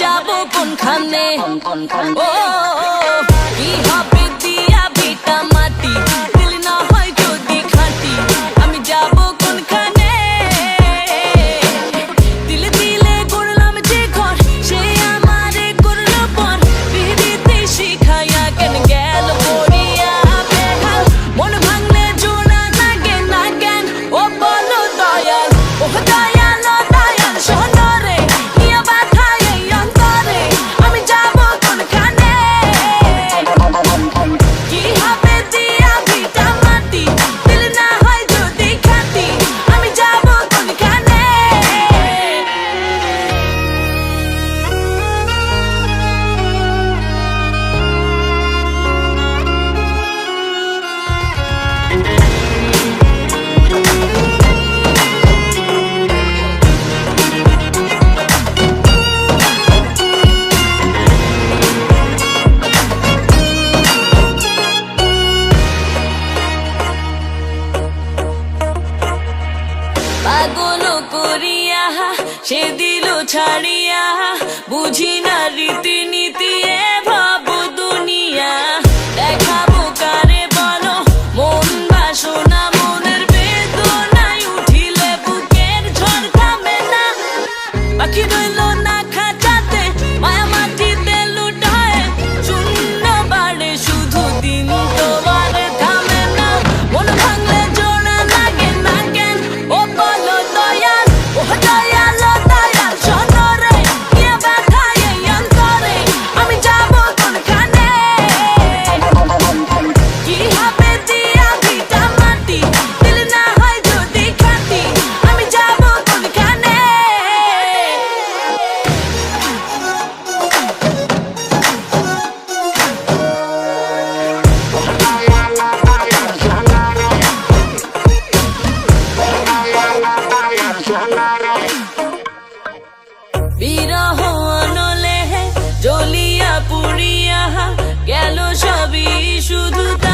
যাব কোনখানে? ও সে দিল ছাড়িয়া বুঝি না রীতি নীতি এ গেল সবই শুধু